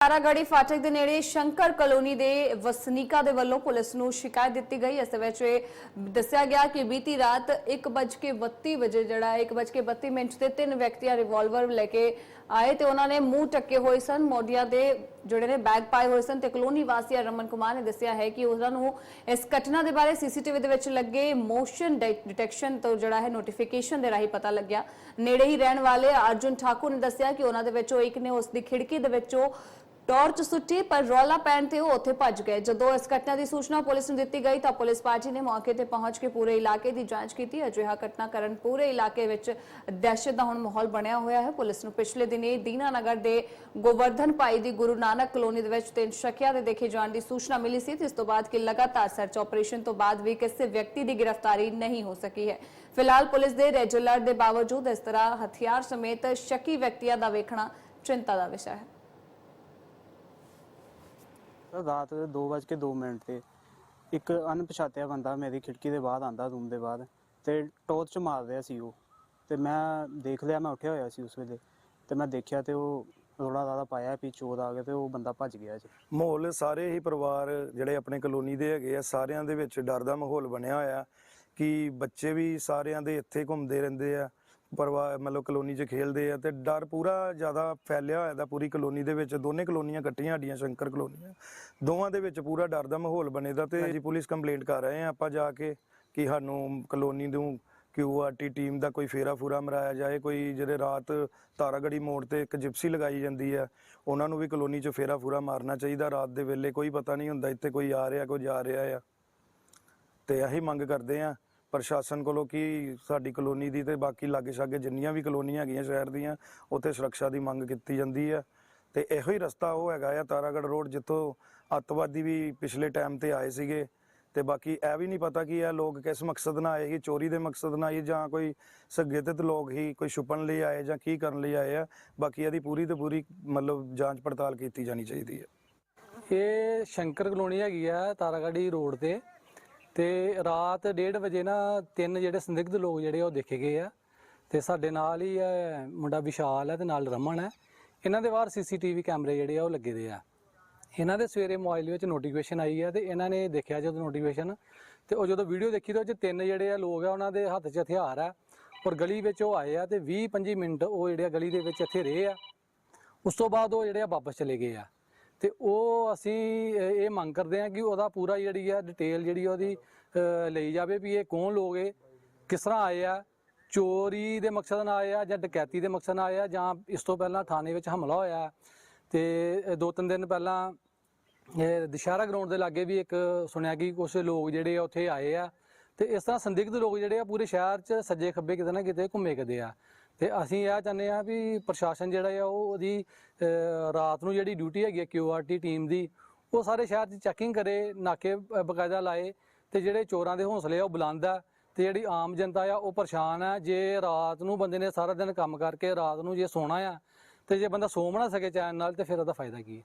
ਤਾਰਾਗੜੀ ਫਾਟਕ ਦੇ ਨੇੜੇ ਸ਼ੰਕਰ ਕਲੋਨੀ ਦੇ ਵਸਨੀਕਾਂ ਦੇ ਵੱਲੋਂ ਪੁਲਿਸ ਨੂੰ ਸ਼ਿਕਾਇਤ ਦਿੱਤੀ ਗਈ। ਇਸ ਵਿੱਚ ਦੱਸਿਆ ਗਿਆ ਕਿ ਬੀਤੀ ਰਾਤ 1:32 ਵਜੇ ਜਿਹੜਾ 1:32 ਮਿੰਟ ਤੇ ਤਿੰਨ ਵਿਅਕਤੀਆਂ ਰਿਵਾਲਵਰ ਲੈ ਕੇ ਆਏ ਤੇ ਉਹਨਾਂ ਨੇ ਮੂੰਹ ਟੱਕੇ ਹੋਏ ਸਨ। ਮੋਢਿਆਂ ਦੇ ਜਿਹੜੇ ਨੇ ਬੈਗ ਪਾਏ ਹੋਏ ਸਨ ਤੇ ਕਲੋਨੀ ਵਾਸੀਆ ਰਮਨ ਕੁਮਾਰ ਨੇ ਦੱਸਿਆ ਹੈ ਕਿ ਉਹਨਾਂ ਨੂੰ ਇਸ ਘਟਨਾ ਦੇ ਬਾਰੇ ਸੀਸੀਟੀਵੀ ਦੇ ਵਿੱਚ ਲੱਗੇ ਮੋਸ਼ਨ ਡਿਟੈਕਸ਼ਨ ਤੋਂ ਜਿਹੜਾ ਹੈ ਨੋਟੀਫਿਕੇਸ਼ਨ ਦੇ ਰਾਹੀਂ ਪਤਾ ਲੱਗਿਆ। ਨੇੜੇ ਹੀ ਰਹਿਣ ਵਾਲੇ ਅਰਜੁਨ ਠਾਕੁਰ ਨੇ ਦੱਸਿਆ ਕਿ ਉਹਨਾਂ ਦੇ ਵਿੱਚੋਂ ਇੱਕ ਨੇ ਉਸ ਦੀ ਖਿੜਕੀ ਦੇ ਵਿੱਚੋਂ ਟਾਰਚ ਸੁੱਟੀ, ਪਰ ਰੌਲਾ ਪੈਣ ਤੇ ਉਹ ਉੱਥੇ ਭੱਜ ਗਏ। ਜਦੋਂ ਇਸ ਘਟਨਾ ਦੀ ਸੂਚਨਾ ਪੁਲਿਸ ਨੂੰ ਦਿੱਤੀ ਗਈ, ਤਾਂ ਪੁਲਿਸ ਪਾਰਟੀ ਨੇ ਮੌਕੇ ਤੇ ਪਹੁੰਚ ਕੇ ਪੂਰੇ ਇਲਾਕੇ ਦੀ ਜਾਂਚ ਕੀਤੀ। ਅਜਿਹਾ ਘਟਨਾ ਕਰਨ ਪੂਰੇ ਇਲਾਕੇ ਵਿੱਚ ਦਹਿਸ਼ਤ ਦਾ ਹੁਣ ਮਾਹੌਲ ਬਣਿਆ ਹੋਇਆ ਹੈ। ਪੁਲਿਸ ਨੂੰ ਪਿਛਲੇ ਦਿਨੀ ਦੀਨਾਨਗਰ ਦੇ ਗੋਵਰਧਨ ਭਾਈ ਦੀ ਗੁਰੂ ਨਾਨਕ ਕਲੋਨੀ ਦੇ ਵਿੱਚ ਤਿੰਨ ਸ਼ੱਕੀਆਂ ਦੇ ਦੇਖੇ ਜਾਣ ਦੀ ਸੂਚਨਾ ਮਿਲੀ ਸੀ, ਜਿਸ ਤੋਂ ਬਾਅਦ ਕਿ ਲਗਾਤਾਰ ਸਰਚ ਆਪਰੇਸ਼ਨ ਤੋਂ ਬਾਅਦ ਵੀ ਕਿਸੇ ਵਿਅਕਤੀ ਦੀ ਗ੍ਰਿਫਤਾਰੀ ਨਹੀਂ ਹੋ ਸਕੀ ਹੈ। ਫਿਲਹਾਲ ਪੁਲਿਸ ਦੇ ਰੈੱਡ ਦੇ ਬਾਵਜੂਦ ਇਸ ਤਰ੍ਹਾਂ ਹਥਿਆਰ ਸਮੇਤ ਸ਼ੱਕੀ ਵਿਅਕਤੀਆਂ ਦਾ ਵੇਖਣਾ ਚਿੰਤਾ ਦਾ ਵਿਸ਼ਾ ਹੈ। ਰਾਤ ਦੇ 2:02 ਮਿੰਟ ਤੇ ਇੱਕ ਅਣਪਛਾਤਿਆ ਬੰਦਾ ਮੇਰੀ ਖਿੜਕੀ ਦੇ ਬਾਹਰ ਆਂਦਾ ਰੂਮ ਦੇ ਬਾਹਰ ਤੇ ਟੋਰਚ ਮਾਰ ਰਿਹਾ ਸੀ ਉਹ। ਤੇ ਮੈਂ ਦੇਖ ਲਿਆ, ਮੈਂ ਉੱਠਿਆ ਹੋਇਆ ਸੀ ਉਸ ਵੇਲੇ ਤੇ ਮੈਂ ਦੇਖਿਆ ਤੇ ਉਹ ਰੋੜਾ ਰਾਦਾ ਪਾਇਆ ਵੀ ਚੋਰ ਆ ਗਿਆ ਤੇ ਉਹ ਬੰਦਾ ਭੱਜ ਗਿਆ ਜੀ। ਮਾਹੌਲ ਸਾਰੇ ਹੀ ਪਰਿਵਾਰ ਜਿਹੜੇ ਆਪਣੇ ਕਲੋਨੀ ਦੇ ਹੈਗੇ ਆ, ਸਾਰਿਆਂ ਦੇ ਵਿੱਚ ਡਰ ਦਾ ਮਾਹੌਲ ਬਣਿਆ ਹੋਇਆ ਕਿ ਬੱਚੇ ਵੀ ਸਾਰਿਆਂ ਦੇ ਇੱਥੇ ਘੁੰਮਦੇ ਰਹਿੰਦੇ ਆ। ਪਰਿਵਾਰ ਮਤਲਬ ਕਲੋਨੀ 'ਚ ਖੇਲਦੇ ਆ ਤੇ ਡਰ ਪੂਰਾ ਜ਼ਿਆਦਾ ਫੈਲਿਆ ਹੋਇਆ ਦਾ ਪੂਰੀ ਕਲੋਨੀ ਦੇ ਵਿੱਚ। ਦੋਨੇ ਕਲੋਨੀਆਂ ਇਕੱਠੀਆਂ ਸਾਡੀਆਂ ਸ਼ੰਕਰ ਕਲੋਨੀਆਂ। ਦੋਵਾਂ ਦੇ ਵਿੱਚ ਪੂਰਾ ਡਰ ਦਾ ਮਾਹੌਲ ਬਣੇਦਾ ਤੇ ਜੀ ਪੁਲਿਸ ਕੰਪਲੇਂਟ ਕਰ ਰਹੇ ਆ ਆਪਾਂ ਜਾ ਕੇ ਕਿ ਸਾਨੂੰ ਕਲੋਨੀ ਨੂੰ ਕਿਊਆਰਟੀ ਟੀਮ ਦਾ ਕੋਈ ਫੇਰਾ ਫੂਰਾ ਮਰਾਇਆ ਜਾਏ। ਕੋਈ ਜਿਹੜੇ ਰਾਤ ਤਾਰਾਗੜੀ ਮੋੜ ਤੇ ਇੱਕ ਜਿਪਸੀ ਲਗਾਈ ਜਾਂਦੀ ਹੈ ਉਹਨਾਂ ਨੂੰ ਵੀ ਕਲੋਨੀ 'ਚ ਫੇਰਾ ਫੂਰਾ ਮਾਰਨਾ ਚਾਹੀਦਾ ਰਾਤ ਦੇ ਵੇਲੇ। ਕੋਈ ਪਤਾ ਨਹੀਂ ਹੁੰਦਾ ਇੱਥੇ ਕੋਈ ਆ ਰਿਹਾ ਕੋਈ ਜਾ ਰਿਹਾ ਆ। ਤੇ ਇਹੀ ਮੰਗ ਕਰਦੇ ਆ ਪ੍ਰਸ਼ਾਸਨ ਕੋਲੋਂ ਕਿ ਸਾਡੀ ਕਲੋਨੀ ਦੀ ਤੇ ਬਾਕੀ ਲਾਗੇ ਛਾਗੇ ਜਿੰਨੀਆਂ ਵੀ ਕਲੋਨੀਆਂ ਹੈਗੀਆਂ ਸ਼ਹਿਰ ਦੀਆਂ, ਉੱਥੇ ਸੁਰੱਖਿਆ ਦੀ ਮੰਗ ਕੀਤੀ ਜਾਂਦੀ ਹੈ ਤੇ ਇਹੋ ਹੀ ਰਸਤਾ ਉਹ ਹੈਗਾ ਆ ਤਾਰਾਗੜ ਰੋਡ, ਜਿੱਥੋਂ ਅੱਤਵਾਦੀ ਵੀ ਪਿਛਲੇ ਟਾਈਮ ਤੇ ਆਏ ਸੀਗੇ। ਤੇ ਬਾਕੀ ਇਹ ਵੀ ਨਹੀਂ ਪਤਾ ਕਿ ਇਹ ਲੋਕ ਕਿਸ ਮਕਸਦ ਨਾਲ ਆਏ ਸੀ, ਚੋਰੀ ਦੇ ਮਕਸਦ ਨਾਲ ਆਏ ਜਾਂ ਕੋਈ ਸਗੇਤਿਤ ਲੋਕ ਹੀ ਕੋਈ ਛੁਪਣ ਲਈ ਆਏ ਜਾਂ ਕੀ ਕਰਨ ਲਈ ਆਏ ਆ। ਬਾਕੀ ਇਹਦੀ ਪੂਰੀ ਤੇ ਪੂਰੀ ਮਤਲਬ ਜਾਂਚ ਪੜਤਾਲ ਕੀਤੀ ਜਾਣੀ ਚਾਹੀਦੀ ਹੈ ਇਹ ਸ਼ੰਕਰ ਕਲੋਨੀ ਹੈਗੀ ਆ ਤਾਰਾਗੜੀ ਰੋਡ ਤੇ। ਤੇ ਰਾਤ 1:30 ਵਜੇ ਨਾ ਤਿੰਨ ਜਿਹੜੇ ਸੰਦਿਗਧ ਲੋਕ ਜਿਹੜੇ ਉਹ ਦੇਖੇ ਗਏ ਆ। ਤੇ ਸਾਡੇ ਨਾਲ ਹੀ ਹੈ ਮੁੰਡਾ ਵਿਸ਼ਾਲ ਹੈ ਤੇ ਨਾਲ ਰਮਨ ਹੈ ਇਹਨਾਂ ਦੇ ਬਾਹਰ ਸੀਸੀਟੀਵੀ ਕੈਮਰੇ ਜਿਹੜੇ ਆ ਉਹ ਲੱਗੇ ਦੇ ਆ। ਇਹਨਾਂ ਦੇ ਸਵੇਰੇ ਮੋਬਾਈਲ ਵਿੱਚ ਨੋਟੀਫਿਕੇਸ਼ਨ ਆਈ ਹੈ ਤੇ ਇਹਨਾਂ ਨੇ ਦੇਖਿਆ ਜਦੋਂ ਨੋਟੀਫਿਕੇਸ਼ਨ ਤੇ ਉਹ ਜਦੋਂ ਵੀਡੀਓ ਦੇਖੀ ਤਾਂ ਉਹ 'ਚ ਤਿੰਨ ਜਿਹੜੇ ਆ ਲੋਕ ਆ, ਉਹਨਾਂ ਦੇ ਹੱਥ 'ਚ ਹਥਿਆਰ ਆ ਔਰ ਗਲੀ ਵਿੱਚ ਉਹ ਆਏ ਆ ਤੇ 20 25 ਮਿੰਟ ਉਹ ਜਿਹੜੇ ਆ ਗਲੀ ਦੇ ਵਿੱਚ ਇੱਥੇ ਰਹੇ ਆ। ਉਸ ਤੋਂ ਬਾਅਦ ਉਹ ਜਿਹੜੇ ਆ ਵਾਪਸ ਚਲੇ ਗਏ ਆ। ਤੇ ਉਹ ਅਸੀਂ ਇਹ ਮੰਗ ਕਰਦੇ ਹਾਂ ਕਿ ਉਹਦਾ ਪੂਰਾ ਜਿਹੜੀ ਆ ਡਿਟੇਲ ਜਿਹੜੀ ਆ ਉਹਦੀ ਲਈ ਜਾਵੇ ਵੀ ਇਹ ਕੌਣ ਲੋਕ ਏ ਕਿਸ ਤਰ੍ਹਾਂ ਆਏ ਆ, ਚੋਰੀ ਦੇ ਮਕਸਦ ਨਾਲ ਆਏ ਆ ਜਾਂ ਡਕੈਤੀ ਦੇ ਮਕਸਦ ਨਾਲ ਆਏ ਆ ਜਾਂ ਇਸ ਤੋਂ ਪਹਿਲਾਂ ਥਾਣੇ ਵਿੱਚ ਹਮਲਾ ਹੋਇਆ ਤੇ ਦੋ ਤਿੰਨ ਦਿਨ ਪਹਿਲਾਂ ਦੁਸ਼ਹਿਰਾ ਗਰਾਊਂਡ ਦੇ ਲਾਗੇ ਵੀ ਇੱਕ ਸੁਣਿਆ ਕਿ ਕੁਝ ਲੋਕ ਜਿਹੜੇ ਆ ਉੱਥੇ ਆਏ ਆ। ਤੇ ਇਸ ਤਰ੍ਹਾਂ ਸੰਦਿਗਧ ਲੋਕ ਜਿਹੜੇ ਆ ਪੂਰੇ ਸ਼ਹਿਰ 'ਚ ਸੱਜੇ ਖੱਬੇ ਕਿਤੇ ਨਾ ਕਿਤੇ ਘੁੰਮੇ ਕਦੇ ਆ। ਤੇ ਅਸੀਂ ਇਹ ਚਾਹੁੰਦੇ ਆ ਵੀ ਪ੍ਰਸ਼ਾਸਨ ਜਿਹੜਾ ਆ ਉਹ ਉਹਦੀ ਰਾਤ ਨੂੰ ਜਿਹੜੀ ਡਿਊਟੀ ਹੈਗੀ ਆ ਕਿਊਆਰਟੀ ਟੀਮ ਦੀ, ਉਹ ਸਾਰੇ ਸ਼ਹਿਰ 'ਚ ਚੈਕਿੰਗ ਕਰੇ, ਨਾਕੇ ਬਕਾਇਦਾ ਲਾਏ ਤੇ ਜਿਹੜੇ ਚੋਰਾਂ ਦੇ ਹੌਸਲੇ ਆ ਉਹ ਬੁਲੰਦ ਆ ਤੇ ਜਿਹੜੀ ਆਮ ਜਨਤਾ ਆ ਉਹ ਪਰੇਸ਼ਾਨ ਆ। ਜੇ ਰਾਤ ਨੂੰ ਬੰਦੇ ਨੇ ਸਾਰਾ ਦਿਨ ਕੰਮ ਕਰਕੇ ਰਾਤ ਨੂੰ ਜੇ ਸੋਣਾ ਆ ਤੇ ਜੇ ਬੰਦਾ ਸੋ ਨਾ ਸਕੇ ਚੈਨ ਨਾਲ ਤੇ ਫਿਰ ਉਹਦਾ ਫਾਇਦਾ ਕੀ ਹੈ